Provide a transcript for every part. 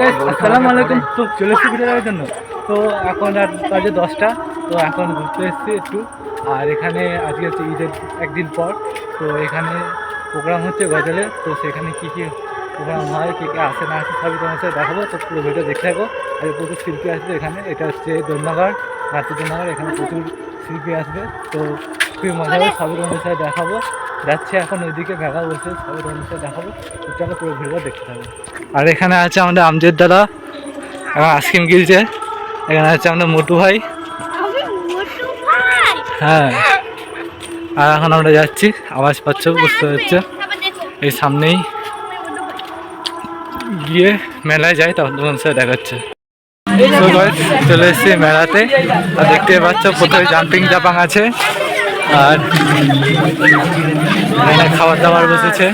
Guys আসসালামু আলাইকুম। তো চলে এসেছি ভিডিও জন্য। তো এখন আর বাজে দশটা। তো এখন ঘুরতে এসেছি একটু। আর এখানে আজকে হচ্ছে ঈদের একদিন পর। তো এখানে প্রোগ্রাম হচ্ছে গজলে। তো সেখানে কী কী প্রোগ্রাম হয়, কী কী আসে না আসে সবই তোমার সাথে দেখাবো। তো পুরো ভিডিও দেখতে থাকো। আর প্রচুর শিল্পী আসবে এখানে। এটা হচ্ছে দোলনগর রাত্রি দোলনগর এখানে প্রচুর শিল্পী আসবে। তো খুবই মজা হবে, সবই তোমাদের সাথে দেখাবো। যাচ্ছে এখন ওইদিকে মেঘা বলছে সবই তোমাদের দেখাবো। চলো পুরো ভিডিও দেখতে থাকো আর এখানে আছে আমাদের আমজেদ দাদা এবং আইসক্রিম গিলছে এখানে আছে আমাদের মোটু ভাই। আমি মোটু ভাই! হ্যাঁ। আর এখন আমরা যাচ্ছি আওয়াজ পাচ্ছ বুঝতে পারছ? এই সামনেই গিয়ে মেলায় যাই তখন তোমার সাথে দেখাচ্ছে। চলে এসেছি মেলাতে। আর দেখতে পাচ্ছ প্রথমে জাম্পিং জাপাং আছে। আর এখানে খাবার দাবার বসেছে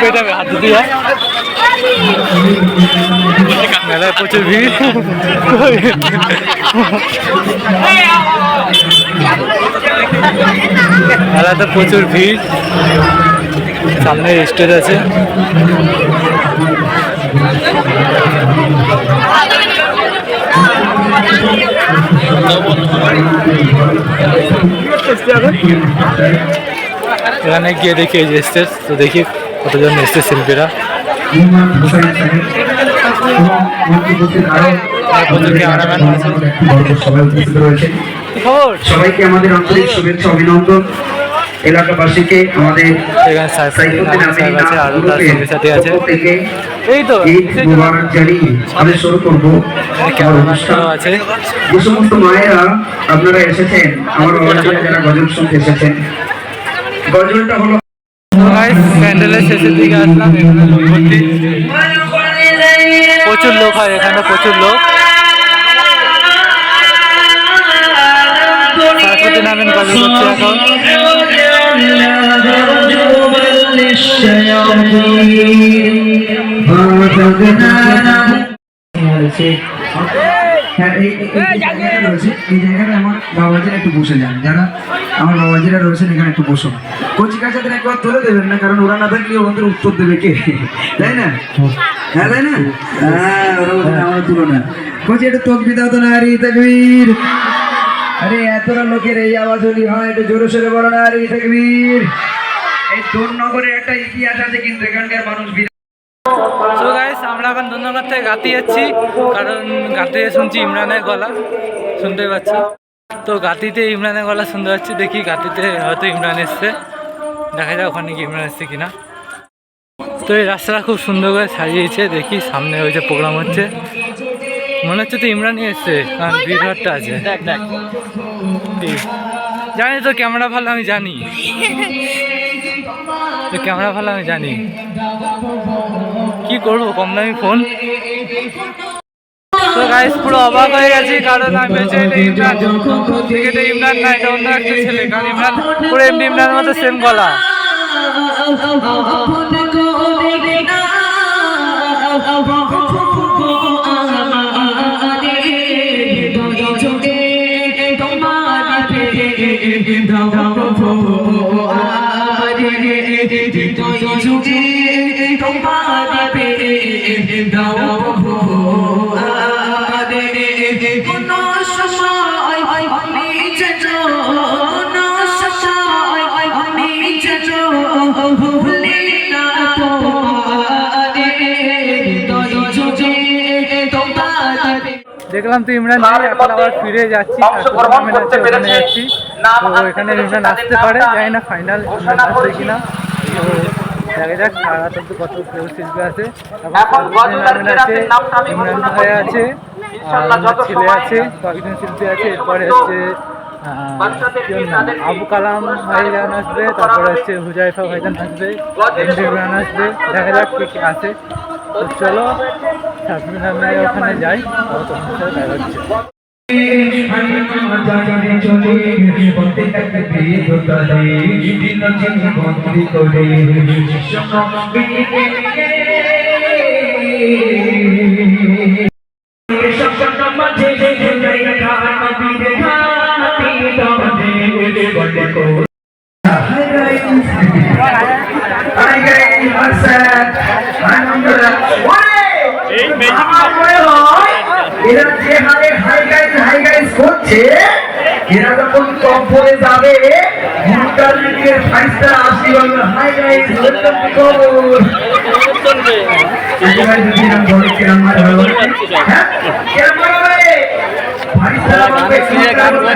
পেটাবে হাত দিয়ে। মেলায় প্রচুর ভিড়। মেলাতে প্রচুর ভিড়। সামনে স্টেজ আছে। এখানে গিয়ে দেখি এই যে স্টেজ, তো দেখি কতজন এসছে শিল্পীরা। খবর সবাইকে আমাদের আন্তরিক শুভেচ্ছা, অভিনন্দন। এলাকাবাসীকে আমাদের এই তো আমি শুরু করব। অনুষ্ঠান। আছে। যে সমস্ত মায়েরা আপনারা এসেছেন আমার বাবার জন্য যারা গজল শুনতে এসেছেন গজলটা হলো প্যান্ডেলের শেষের দিকে আসলাম এখানে লোক ভর্তি। প্রচুর লোক হয় এখানে প্রচুর লোক। সারস্বতী নামেন গজল হচ্ছে এখন। জায়গাটা আমার বাবাজিরা একটু বসে যান যারা আমার বাবাজিরা রয়েছেন এখানে একটু বসুন কচি কাছাদের একবার তুলে দেবেন না, কারণ ওরা না থাকলে ওদের উত্তর দেবে কে? তাই না? হ্যাঁ তাই না হ্যাঁ আমার তুলনা কচি একটু তকবি দাও তো তকবীর আরে, এতটা লোকের এই আওয়াজ হলি হয়, একটু জোরে সোরে বলো নারী তকবীর এই দূরনগরের একটা ইতিহাস আছে কিন্তু এখানকার মানুষ সো গাইস আমরা এখন ধন্যবাদ থেকে গাতি যাচ্ছি, কারণ গাতে শুনছি ইমরানের গলা, শুনতে পাচ্ছি? তো গাতিতে ইমরানের গলা শুনতে পাচ্ছি, দেখি গাতিতে হয়তো ইমরান এসছে। দেখা যাক ওখানে কি ইমরান এসছে কিনা। তো এই রাস্তাটা খুব সুন্দর করে সাজিয়েছে, দেখি সামনে ওই যে প্রোগ্রাম হচ্ছে। মনে হচ্ছে তো ইমরানই এসছে কারণ ভিড়ভাড়টা আছে। ঠিক। জানি তো ক্যামেরা ভালো আমি জানি। তো ক্যামেরা ভালো আমি জানি। কি করব কম দামি ফোন তো গাইস পুরো অবাক হয়ে গেছি কারণ আমি ভেবেছি এটা ইমরান। এটা ইমরান না এটা অন্য একটা ছেলে কারণ ইমরান পুরো এমনি ইমরানের মতো সেম গলা। দেখলাম তো ইমরান এখন আবার ফিরে যাচ্ছি টুর্নামেন্ট যাচ্ছি। তো এখানে ইমরান আসতে পারে জানি না ফাইনাল আসবে কিনা। দেখা যাক সারা রাত অব্দি কত কেউ শিল্পী আছে আছে ভাই আছে ছেলে আছে কয়েকজন শিল্পী আছে এরপরে হচ্ছে? আবু কালাম ভাইজান আসবে তারপরে হচ্ছে হুজাইফা ভাইজান আসবে ইমরান আসবে দেখা যাক কে কে তো চলো ওখানে যাই সাথে দেখা হচ্ছে। মাঝে Hi guys. Hi guys. What's up? আলহামদুলিল্লাহ। ওরে! আমার মনে হয় এরা যে হারে হাই গাইজ হাই গাইজ করছে এরা যখন কম্পরে যাবে। মুনকার মিটিংয়ের ফাইস্টার আসি বলবে হাই গাইজ ওয়েলকাম টু কবর একেবারে যদি নাম বলে কিরম মার হবে হ্যাঁ কিরম মার হবে ফাইস্টার বলবে মুনকার বলবে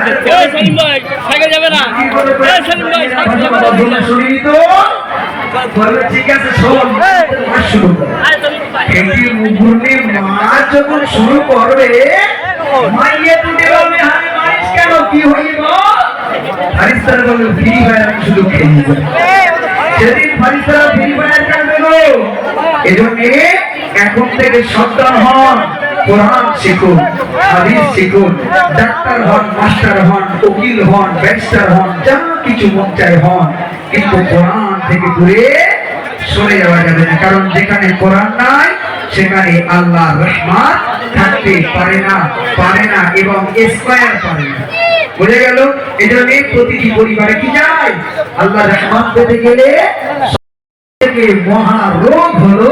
সেলিম ভাই সাইকেল যাবে না। এই সেলিম ভাই সাইকেল যাবে না। শুনিনি তো। বলবে ঠিক আছে শোন শুরু মুগুরনি মাছ যখন শুরু করবে মাইয়ে তুলে বলবে কেন কি হইব ফ্রি ফায়ার শুধু সেদিন ফারিস্তারা ফ্রি ফায়ার এজন্য এখন থেকে সাবধান হন, কোরআন শিখুন, হাদিস শিখুন, ডাক্তার হন, মাস্টার হন, উকিল হন, ব্যারিস্টার হন, যা কিছু মন চায় হন, কিন্তু কোরআন থেকে দূরে সরে যাওয়া যাবে না। কারণ যেখানে কোরআন নাই, সেখানে আল্লাহ রহমান থাকতে পারে না পারে না এবং এসপায়ার পারে না। বুঝে গেল? এজন্য প্রতিটি পরিবারে কি যায় আল্লাহ রহমান পেতে গেলে মহা রোগ হলো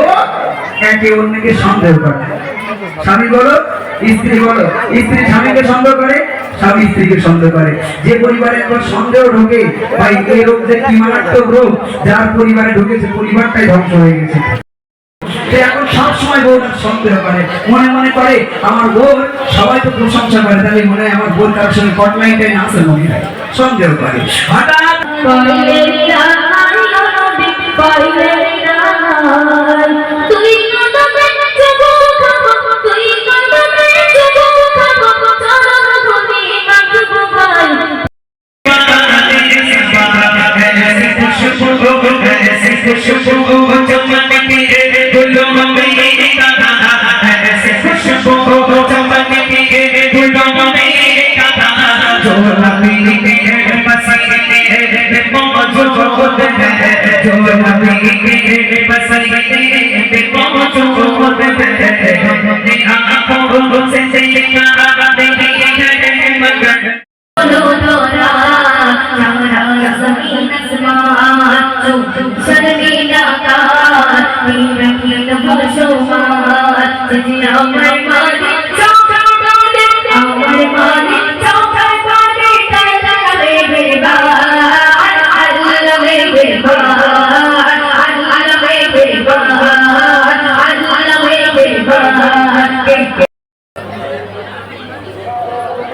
একে অন্যকে সন্দেহ করে। স্বামী বলো, স্ত্রী বলো, স্ত্রী স্বামীকে সন্দেহ করে? স্বামী স্ত্রীকে সন্দেহ করে। যে পরিবারে একবার সন্দেহ ঢোকে, ভাই, এই রোগ যে কি মারাত্মক রোগ, যার পরিবারে ঢুকেছে, পরিবারটাই ধ্বংস হয়ে গেছে। এখন সবসময় সন্দেহ করে, মনে মনে করে, আমার বউ সবাই তো প্রশংসা করে, তাহলে মনে হয় আমার বউ সঙ্গে মনে হয়। সন্দেহ করে। হঠাৎ शुभ वचन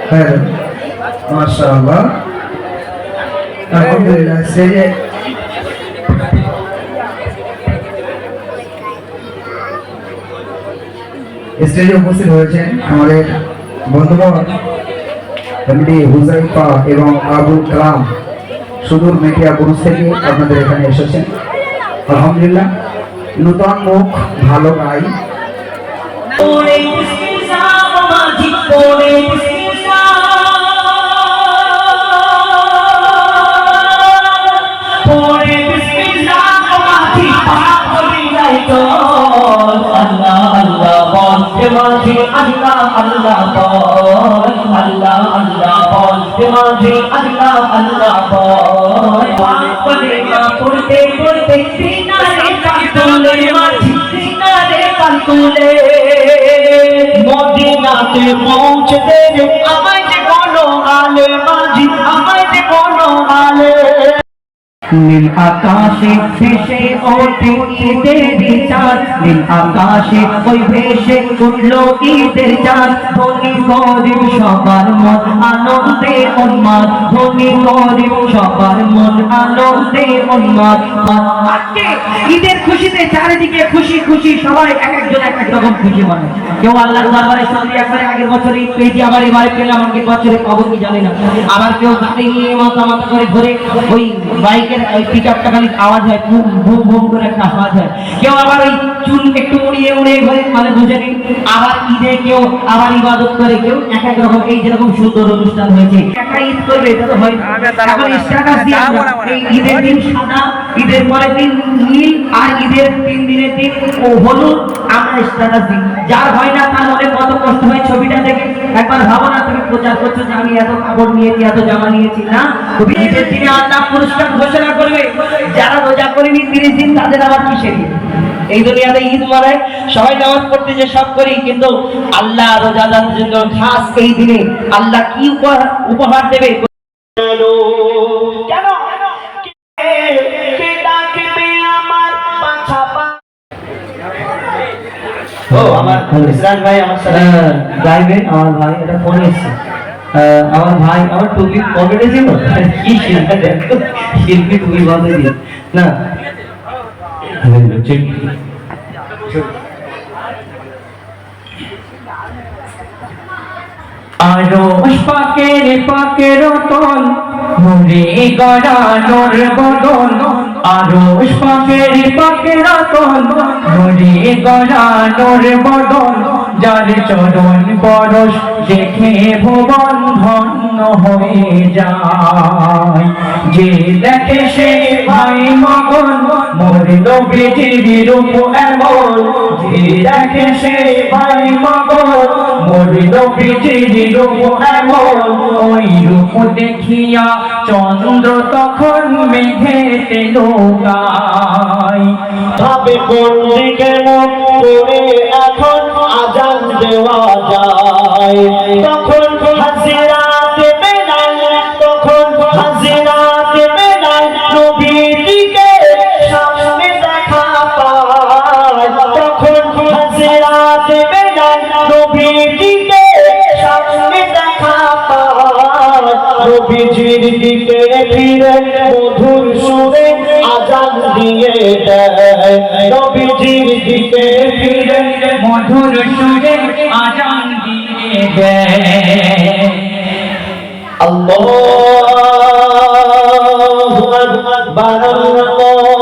হ্যাঁ মাশাআল্লাহ আলহামদুলিল্লাহ স্টেজে স্টেজে উপস্থিত হয়েছেন আমাদের বন্ধুগণ এমডি হুজাইফা এবং আবুল কালাম সুদূর মেটিয়া বুরুজ থেকে আপনাদের এখানে এসেছেন আলহামদুলিল্লাহ নূতন মুখ ভালো গাই পড়তে পড়তে সিনারে কাতুলে সিনারে কাতুলে মদিনাতে পৌঁছে দেবে আমায় যে কোনো আলে মাঝি আমায় যে কোনো আলে নীল আকাশে ভেসে ওঠে ঈদের চাঁদ নীল আকাশে ওই ভেসে উঠল ঈদের চাঁদ। ধনী গরিব সবার মন আনন্দে উন্মাদ। ধনী গরিব সবার মন আনন্দে উন্মাদ। ঈদের খুশিতে চারিদিকে খুশি খুশি সবাই এক একজন এক এক রকম খুশি মানে কেউ আল্লাহর দরবারে সন্ধি একবারে আগের বছর ঈদ পেয়েছি, আবার এবারে পেলাম আমাকে বছরে পাবো কি জানি না। আবার কেউ গাড়ি নিয়ে মাথা মাথা করে ঘুরে ওই বাইকের ওই পিক আপটা খালি আওয়াজ হয় বুম বুম বুম করে একটা আওয়াজ হয় কেউ আবার ওই চুল একটু উড়িয়ে উড়িয়ে ঘরে মানে বুঝে নিন আবার ঈদে কেউ আবার ইবাদত করে কেউ এক এক রকম এই যেরকম সুন্দর অনুষ্ঠান হয়েছে। একা ঈদ করবে এটা তো হয় এখন স্ট্যাটাস দিয়ে এই ঈদের দিন সাদা ঈদের পরের দিন নীল আর ঈদের তিন দিনের দিন ও হলুদ আমরা স্ট্যাটাস দিই। যার হয় না তার মনে কত কষ্ট হয় ছবিটা দেখে একবার ভাবো না তুমি প্রচার করছ যে আমি এত কাপড় নিয়েছি, এত জামা নিয়েছি, না? তুমি দিনে আল্লাহ পুরস্কার ঘোষণা করবে, যারা রোজা করেনি তিরিশ দিন, তাদের আবার কিসের ঈদ? এই দুনিয়াতে ঈদ মানায় সবাই নামাজ পড়তে যে সব করি, কিন্তু আল্লাহ রোজাদারদের জন্য খাস এই দিনে আল্লাহ কি উপহার উপহার দেবে? কেন? আমার ইসরাজ ভাই আমার সাথে। গাইবেন আমার ভাই এটা ফোন এসেছে। আমার ভাই আমার টুপি পকেটে ছিল। কি শিল্পী টুপি বন্ধ দিয়ে না। আরও পাকের পাকের তল মুড়ে গড়ানোর বদল আরও পাকের পাকের তল মুড়ে গড়ানোর বদল যার চরণ পরশ দেখে ভুবন ধন্য হয়ে যায়। যে দেখে সে ভাই রূপ এমন দেখে সে ভাই মগন মোর নবীজির রূপ এমন ওই রূপ দেখিয়া চন্দ্র তখন মেঘেতে লোকায়। ভাবে কোন দিকে করে এখন আজান দেওয়া যায়। তখন হাজিরা নবীজির দিকে ফিরে মধুর সুরে আজান দিয়ে দেয় আল্লাহু আকবার। আল্লাহু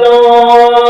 বলো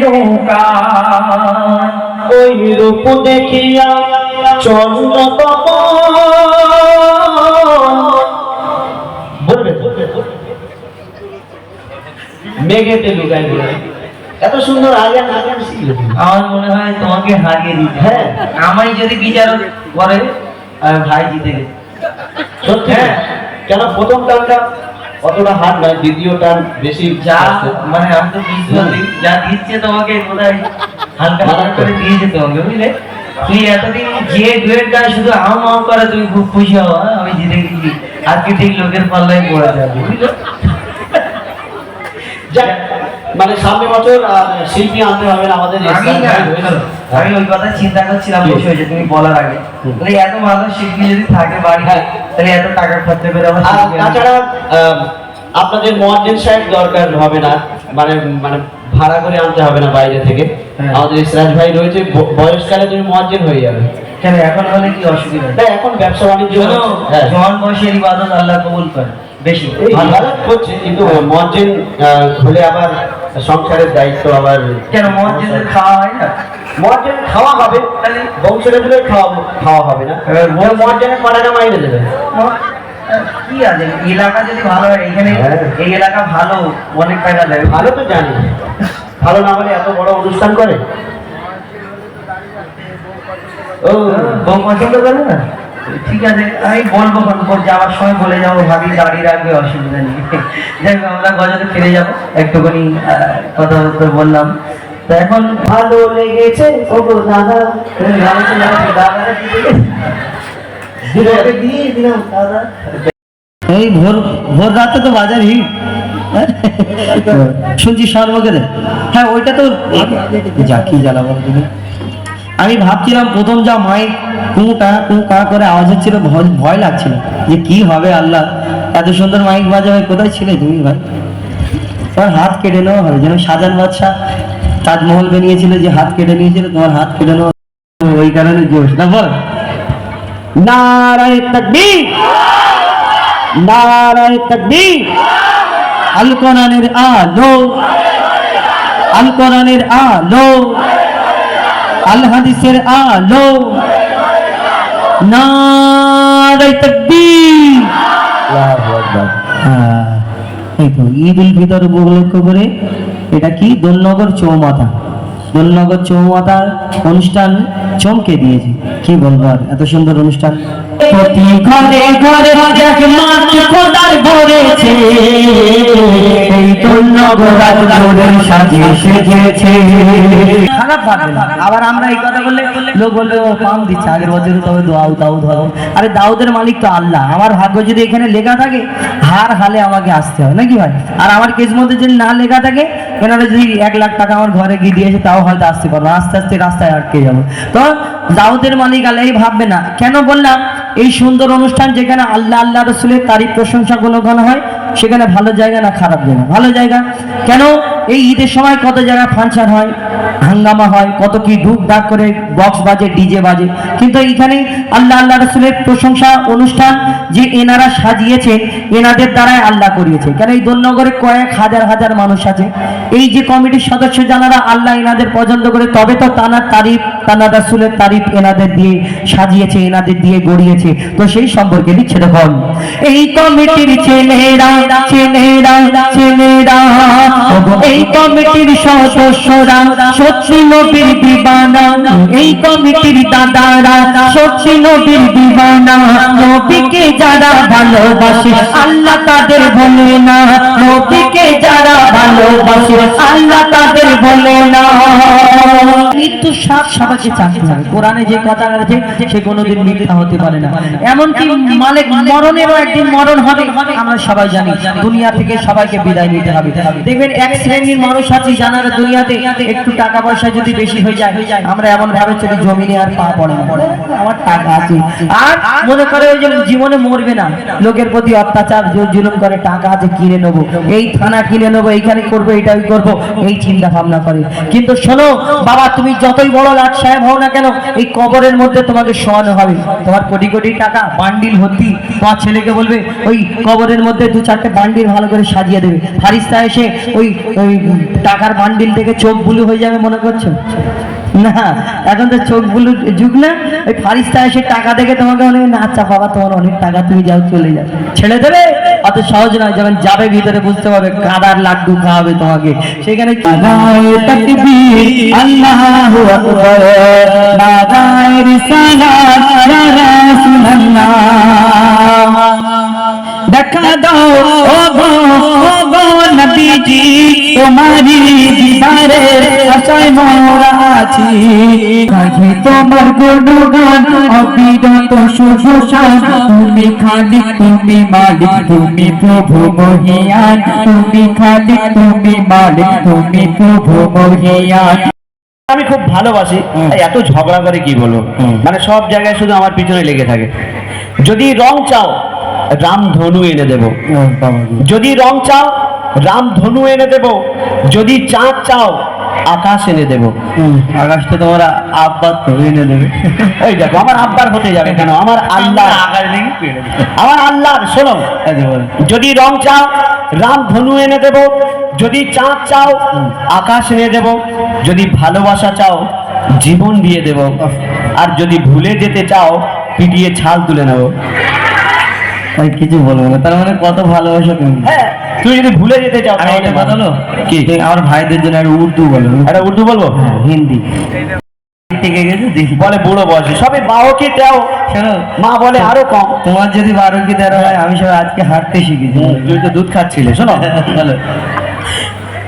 নৌকা ওই রূপ দেখিয়া বলবে মেঘেতে লুকাই এত সুন্দর আমার মনে হয় তোমাকে হারিয়ে দিতে হ্যাঁ। আমায় যদি বিচারক করে ভাই জিতে গেছে। সত্যি? হ্যাঁ। কেন? প্রথম টানটা অতটা হাত নয় দ্বিতীয় টান বেশি যা মানে আমি তো দিই, যা দিচ্ছে তোমাকে বোধহয় হালকা হালকা করে দিয়েছে তোমাকে বুঝলে? তুই এতদিন যে ডুয়েট গান শুধু আম আম করে তুমি খুব খুশি হও হ্যাঁ? আমি জিতে গেছি। আজকে ঠিক লোকের পাল্লায় পড়ে যাবে বুঝলো? যাক, মানে সামনে বছর শিল্পী আনতে হবে আমাদের আমি ওই কথা চিন্তা করছিলাম বসে হয়েছে তুমি বলার আগে। এত ভালো শিল্পী যদি থাকে বাড়ি তাহলে এত টাকা খরচা করে আর তাছাড়া আপনাদের মোয়াজ্জেন সাহেব দরকার হবে না। মানে মানে ভাড়া করে আনতে হবে না বাইরে থেকে। হ্যাঁ। আমাদের ইসরাজ ভাই রয়েছে বয়সকালে তুমি মোয়াজ্জেন হয়ে যাবে। কেন এখন হলে কি অসুবিধা? না এখন ব্যবসা বাণিজ্য হ্যাঁ। জোয়ান বয়সের ইবাদত আল্লাহ কবুল করে বেশি। ভালো। করছে কিন্তু মোয়াজ্জেন হলে আবার সংসারের দায়িত্ব আবার কেন মসজিদের খাওয়া হয় না? খাওয়া হবে বংশের খাওয়া খাওয়া হবে না। বংশ- মাইনে দেবে। কি আছে? এলাকা যদি ভালো হয় এখানে হ্যাঁ। এই এলাকা ভালো অনেক টাকা দেবে ভালো তো জানি। ভালো না হলে এত বড় অনুষ্ঠান করে। ও। বউ পছন্দ করে না? ঠিক আছে আমি বলব কোন যাওয়ার সময় বলে যাব ভাবি গাড়ি রাখবে অসুবিধা নেই। যাই হোক, আমরা গজাতে ফিরে যাব। একটুখানি কথা বললাম। এখন ভালো লেগেছে। ও গো দাদা। এই ভোর ভোর রাতে তো বাজার হিট শুনছি সর্বকেরে হ্যাঁ ওইটা তো যা কি জ্বালা বলো আমি ভাবছিলাম প্রথম যা মাইক কু কা কু করে আওয়াজ হচ্ছিল, ভয় ভয় লাগছিল। যে কি হবে আল্লাহ, এত সুন্দর মাইক বাজাবে কোথায় ছিলে তুমি ভাই? তোমার হাত কেটে নেওয়া হবে, যেন সাজান বাদশাহ তাজমহল বানিয়েছিল যে হাত কেটে নিয়েছিল তোমার হাত কেটে নেওয়া ওই কারণে জোশ। না বল নারায় তাকবীর। নারায় তাকবীর। আল কোরআনের আলো। আল কোরআনের আলো। আল হাদিসের আলো। নারায় তাকবীর। হ্যাঁ, এই তো ঈদ উল ফিতর উপলক্ষ করে এটা কি? দোলনগর চৌমাথা। দোলনগর চৌমাথার অনুষ্ঠান চমকে দিয়েছে। কি বলব আর? এত সুন্দর অনুষ্ঠান। প্রতি ঘরে ঘরে ভরেছে। এই ভোরের সাজিয়ে সেজেছে। খারাপ আবার আমরা এই কথা বললে লোক বলবে, ও, পাম দিচ্ছে। আগের বছর তবে দাউদ আরে, দাউদের মালিক তো আল্লাহ। আমার ভাগ্য যদি এখানে লেখা থাকে, হার হালে আমাকে আসতে হয় নাকি ভাই? আর আমার কেস মধ্যে যদি না লেখা থাকে, এনারা যদি এক লাখ টাকা আমার ঘরে গিয়ে দিয়েছে, তাও হয়তো আসতে পারব। আস্তে আস্তে রাস্তায় আটকে যাব। তো দাউদের মালিক আল্লাহ ভাববে না। কেন বললাম? এই সুন্দর অনুষ্ঠান যেখানে আল্লাহ আল্লাহ রসুলের তারিখ প্রশংসা গুলো হয় সেখানে ভালো জায়গা না খারাপ জায়গা? ভালো জায়গা। কেন? এই ঈদের সময় কত জায়গায় ফাংশন হয়? হাঙ্গামা হয়, কত কি ঢুক ডাক করে বক্স বাজে, ডিজে বাজে। কিন্তু এইখানে আল্লাহ আল্লাহ রসুলের প্রশংসা অনুষ্ঠান যে এনারা সাজিয়েছেন, এনাদের দ্বারাই আল্লাহ করিয়েছে। কেন? এই দোলনগরে কয়েক হাজার হাজার মানুষ আছে। এই যে কমিটির সদস্য যারা আল্লাহ এনাদের পছন্দ করে, তবে তো তানার তারিফ, তানা রাসুলের তারিফ এনাদের দিয়ে সাজিয়েছে, এনাদের দিয়ে গড়িয়েছে। তো সেই সম্পর্কে লিখছে দেখুন এই কমিটির ছেলেরা নবীকে যারা ভালোবাসে, আল্লাহ তাদের বলে না। নবীকে যারা ভালোবাসে, আল্লাহ তাদের বলে না। মৃত্যু সবাইকে চাকরি কোরআনে যে কথা আছে, সে কোনোদিন হতে পারে না। এমনকি মালিক মরণেরও একদিন মরণ হবে, আমরা সবাই জানি। দুনিয়া থেকে সবাইকে বিদায় নিতে হবে। দেখবেন এক শ্রেণির মানুষ আছে জানার দুনিয়াতে একটু টাকা পয়সা যদি বেশি হয়ে যায়, আমরা এমন ভাবে চলি জমিনে আর পা পড়ে না। আমার টাকা আছে। আর মনে করে ওই যে জীবনে মরবে না। লোকের প্রতি অত্যাচার জোর জুলুম করে টাকা আছে, কিনে নেব। এই থানা কিনে নেব, এইখানে করব, এইটাই করব, এই চিন্তা ভাবনা করে। কিন্তু শোনো, বাবা, তুমি যতই বড় লাট সাহেব হও না কেন, এই কবরের মধ্যে তোমাকে শোয়ানো হবে। তোমার কোটি কোটি টাকা, বান্ডিল ভর্তি তোমার ছেলেকে বলবে, ওই কবরের মধ্যে দু চারটে চারটে বান্ডিল ভালো করে সাজিয়ে দেবে। ফারিস্তা এসে ওই ওই টাকার বান্ডিল থেকে চোখ বুলু হয়ে যাবে মনে করছ? না, এখন তো চোখ বুলু যুগ না। ওই ফারিস্তা এসে টাকা দেখে তোমাকে অনেক না আচ্ছা বাবা, তোমার অনেক টাকা তুমি যাও চলে যাও। ছেড়ে দেবে? অত সহজ নয়, যখন যাবে ভিতরে বুঝতে পারবে কাদার লাড্ডু খাওয়াবে তোমাকে। সেখানে আল্লাহু দাও ও গো ও গো নবীজি তোমারি দিদারে আশায় মোরা আছি। তোমার গুণগান অবিরত তুমি খালিক তুমি মালিক তুমি প্রভু মহিয়ান। তুমি খালিক তুমি মালিক তুমি প্রভু মহিয়ান। আমি খুব ভালোবাসি এত ঝগড়া করে কি বলব? মানে সব জায়গায় শুধু আমার পিছনে লেগে থাকে। যদি রং চাও রাম ধনু এনে দেব। যদি রং চাও রাম ধনু এনে দেব। যদি চাঁদ চাও আকাশ এনে দেব। আকাশটা তোমার আব্বার করে এনে দেবে। এই দেখো আমার আব্বার হতে যাবে কেন? আমার আল্লাহ। আমার আল্লাহর শোনো। যদি রং চাও রাম ধনু এনে দেব। যদি চাঁদ চাও আকাশ এনে দেব। যদি ভালোবাসা চাও জীবন দিয়ে দেব। আর যদি ভুলে যেতে চাও পিটিয়ে ছাল তুলে নেব। আমি কিছু বলবো না তার মানে কত ভালোবাসা তুমি হ্যাঁ তুমি যদি ভুলে যেতে চাও আমি তাহলে একটা কথা হলো কি তুই আমার ভাইদের জন্য একটা উর্দু বলো একটা উর্দু বলবো হ্যাঁ, হিন্দি থেকে গেছে দেখি বলে বুড়ো বয়সে সবে বাহকে দেও শোনো মা বলে আরো কম তোমার যদি বারো কি তেরো হয় আমি সব আজকে হাঁটতে শিখেছি তুই তো দুধ খাচ্ছিলে শোনো বলো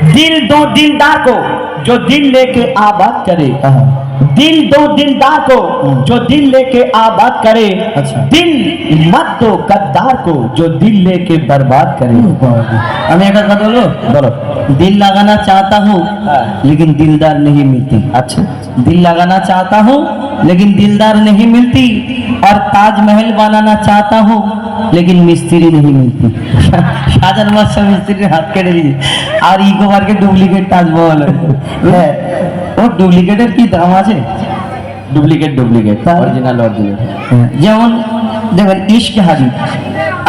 दिल दो दिलदार को जो दिल लेके आबाद करे হ্যাঁ। दिल दो दिलदार को जो दिल लेके आबाद करे अच्छा। दिल मत दो गद्दार को जो दिल लेके बर्बाद करे আমি একটা কথা বলবো বলো दिल लगाना चाहता हूँ हाँ। लेकिन दिलदार नहीं मिलती अच्छा दिल लगाना चाहता हूँ लेकिन दिलदार नहीं मिलती और ताजमहल बनाना चाहता हूँ लेकिन मिस्त्री नहीं मिलती সাজার মাসে মিস্ত্রির হাত কেটে দিয়েছে আর ইকো পার্কে ডুপ্লিকেট তাজমহল হয়েছে। হ্যাঁ ও ডুপ্লিকেটের কি দাম আছে? ডুপ্লিকেট ডুপ্লিকেট অরিজিনাল অরিজিনাল যেমন দেখবেন ইশকে হাবিব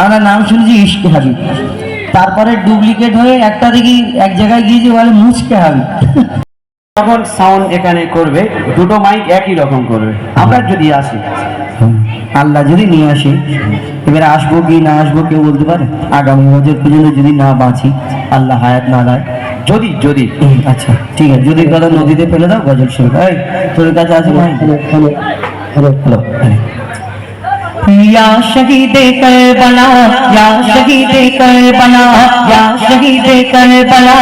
আমরা নাম শুনছি ইশকে হাবিব তারপরে ডুপ্লিকেট হয়ে একটা দেখি এক জায়গায় গিয়েছে বলে মুচকে হাবিব যখন সাউন্ড এখানে করবে দুটো মাইক একই রকম করবে। আমরা যদি আসি আল্লাহ যদি নিয়ে আসে এবারে আসব কি না আসব কেউ বলতে পারে? আগামী বছর পর্যন্ত যদি না বাঁচি আল্লাহ হায়াত না দেয়। যদি যদি। আচ্ছা ঠিক আছে। যদি কথা নদীতে ফেলে দাও গজল শুরু এই তোর কাছে আছে ভাই হ্যালো। Hello hello. या शहीद करबला, या शहीद करबला, या शहीद करबला,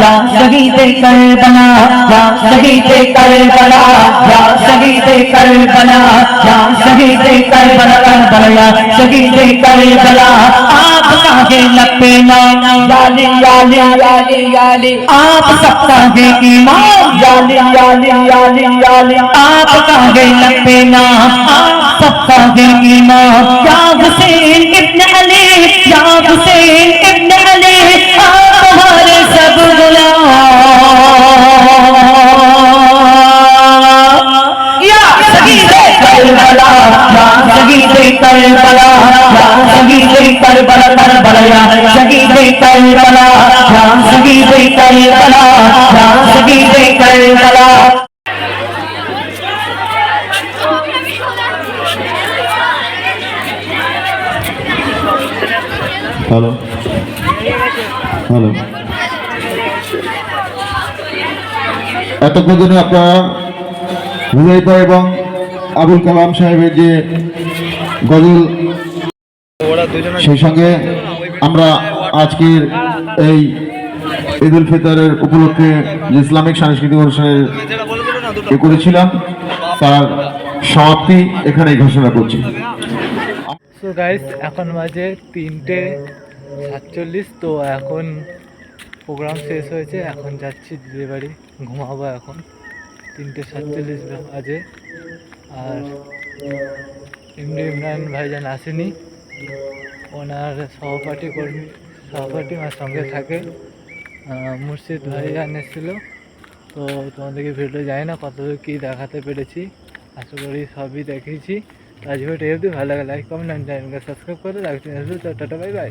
या शहीद करबला, या शहीद करबला, या शहीद करबला, या शहीद करबला करबला, शहीद करबला। आप काहे लपे आप सबका है ईमान, याली याली याली याली। आप काहे लपे नाम शहीद करबला या शहीद करबला या शहीद करबला হ্যালো হ্যালো এতক্ষণ ধরে আপনারা হুদাইফা এবং আবুল কালাম সাহেবের যে গজল সেই সঙ্গে আমরা আজকের এই ঈদ উল ফিতরের উপলক্ষে যে ইসলামিক সাংস্কৃতিক অনুষ্ঠানের এ করেছিলাম, তার সমাপ্তি এখানেই ঘোষণা করছি। এখন বাজে তিনটে সাতচল্লিশ, তো এখন প্রোগ্রাম শেষ হয়েছে, এখন যাচ্ছি বিয়ে বাড়ি ঘুমাবো এখন। তিনটে সাতচল্লিশ বাজে। আর এমনি ইমরান ভাইজান আসেনি। ওনার সহপাঠী কর্মী, সহপাঠী আমার সঙ্গে থাকে। মুর্শিদ ভাই এনেছিল তো তোমাদেরকে ভিডিও জানি না কতদূর কী দেখাতে পেরেছি। আশা করি সবই দেখেছি। আজ ভিডিও ভালো লাগে লাইক কমেন্ট সাবস্ক্রাইব করে রাখতে টাটা বাই বাই